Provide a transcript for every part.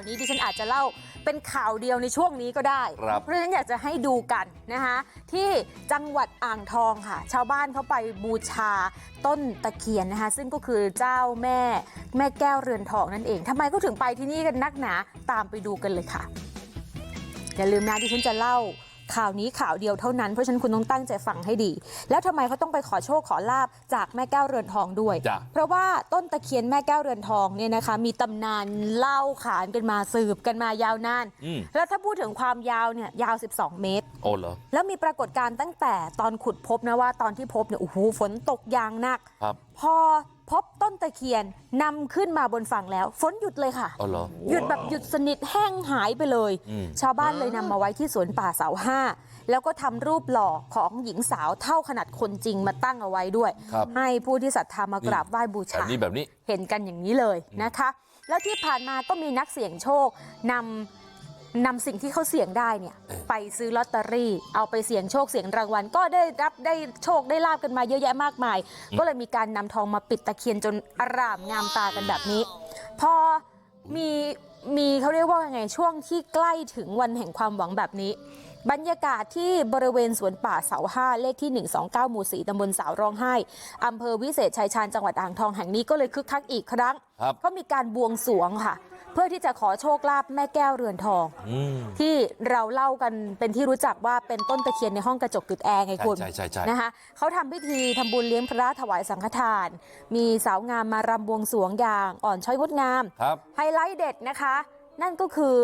วันนี้ดิฉันอาจจะเล่าเป็นข่าวเดียวในช่วงนี้ก็ได้ครับเพราะฉะนั้นอยากจะให้ดูกันนะคะที่จังหวัดอ่างทองค่ะ ชาวบ้านเขาไปบูชาต้นตะเคียนนะคะ ซึ่งก็คือเจ้าแม่แม่แก้วเรือนทองนั่นเองทำไมก็ถึงไปที่นี่กันนักหนาตามไปดูกันเลยค่ะอย่าลืมนะที่ฉันจะเล่า ข่าวนี้ข่าวเดียวเท่านั้นเพราะฉะนั้นคุณต้องตั้งใจฟังให้ดี แล้วทำไมเขาต้องไปขอโชคขอลาบจากแม่แก้วเรือนทองด้วยจ้ะเพราะว่าต้นตะเคียนแม่แก้วเรือนทองเนี่ยนะคะ มีตำนานเล่าขานกันมาสืบกันมายาวนานอืมแล้วถ้าพูดถึงความยาวเนี่ยยาว 12 เมตรโอ้เหรอแล้วมีปรากฏการณ์ตั้งแต่ตอนขุดพบนะว่าตอนที่พบเนี่ยโอ้โหฝนตกอย่างหนักครับพอ พบต้นตะเคียนนำขึ้นมาบนฝั่งแล้วฝนหยุดเลยค่ะอ๋อเหรอหยุดแบบหยุดสนิทแห้งหายไปเลยอืมชาวบ้านเลยนำมาไว้ที่สวนป่าเสาห้าแล้วก็ทำรูปหล่อของหญิงสาวเท่าขนาดคนจริงมาตั้งเอาไว้ด้วยครับให้ผู้ที่ศรัทธามากราบไหว้บูแบบชานี้แบบนี้เห็นกันอย่างนี้เลยนะคะ แล้วที่ผ่านมาก็มีนักเสี่ยงโชคนำ นำสิ่งที่เขาเสี่ยงได้เนี่ยเออไปซื้อลอตเตอรี่เอาไปเสี่ยงโชคเสี่ยงรางวัล ก็ได้รับได้โชคได้ลาบกันมาเยอะแยะมากมาย ก็เลยมีการนำทองมาปิดตะเคียนจนอร่ามงามตากันแบบนี้ พอมีมีเขาเรียกว่าไงช่วงที่ใกล้ถึงวันแห่งความหวังแบบนี้ บรรยากาศที่บริเวณสวนป่าเสาห้าเลขที่ 129 หมู่ 4ตำบลสาวร้องไห้อำเภอวิเศษชัยชาญจังหวัดอ่างทองแห่งนี้ก็เลยคึกคักอีกครั้งครับก็มีการบวงสรวงค่ะ เพื่อที่จะขอโชคลาภแม่แก้วเรือนทองอืมที่เราเล่ากันเป็นที่รู้จักว่าเป็นต้นตะเคียนในห้องกระจกติดแอร์ไงใช่คุณใช่ใช่ใช่นะคะเขาทำพิธีทำบุญเลี้ยงพระถวายสังฆทาน มีสาวงามมารำบวงสรวงอย่างอ่อนช้อยงดงามครับไฮไลท์เด็ดนะคะ นั่นก็คือ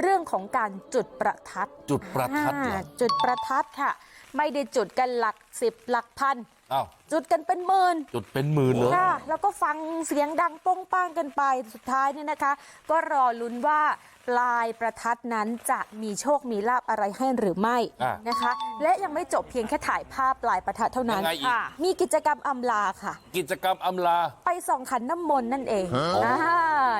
เรื่องของการจุดประทัดจุดประทัดเหรออ่าจุดประทัดค่ะ ไม่ได้จุดกันหลักสิบหลักพันอ้าวจุดกันเป็นหมื่นจุดเป็นหมื่นเลยค่ะแล้วก็ฟังเสียงดังโป้งป้างกันไปสุดท้ายเนี่ยนะคะ ก็รอลุ้นว่า ปลายประทัดนั้นจะมีโชคมีลาบอะไรให้หรือไม่อะนะคะ และยังไม่จบเพียงแค่ถ่ายภาพปลายประทัดเท่านั้นยังไงอีกค่ะมีกิจกรรมอำลาค่ะ กิจกรรมอำลาไปส่องขันน้ำมนต์นั่นเองอ่า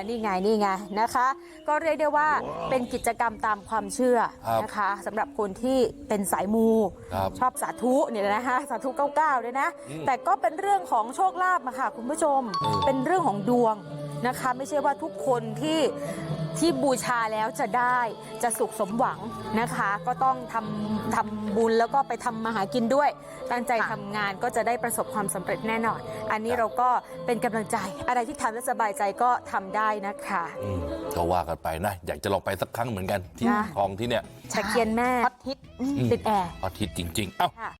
นี่ไงนี่ไงนะคะ ก็เรียกได้ว่าเป็นกิจกรรมตามความเชื่อครับนะคะสำหรับคนที่เป็นสายมูครับชอบสาธุเนี่ยนะคะสาธุเก้าด้วยนะอืมแต่ก็เป็นเรื่องของโชคลาภอะค่ะคุณผู้ชมเออเป็นเรื่องของดวงนะคะ ไม่ใช่ว่าทุกคนที่ ที่บูชาแล้วจะได้จะสุขสมหวังนะคะ ก็ต้องทำทำบุญแล้วก็ไปทำมาหากินด้วย ตั้งใจทำงานก็จะได้ประสบความสำเร็จแน่นอน อันนี้เราก็เป็นกำลังใจ อะไรที่ทำแล้วสบายใจก็ทำได้นะคะอืมก็ว่ากันไปนะ อยากจะลองไปสักครั้งเหมือนกันที่นะทองที่เนี่ยตะเคียนแม่ฮอตฮิตติดแอร์ อาทิตย์จริง ๆ เอ้า ค่ะ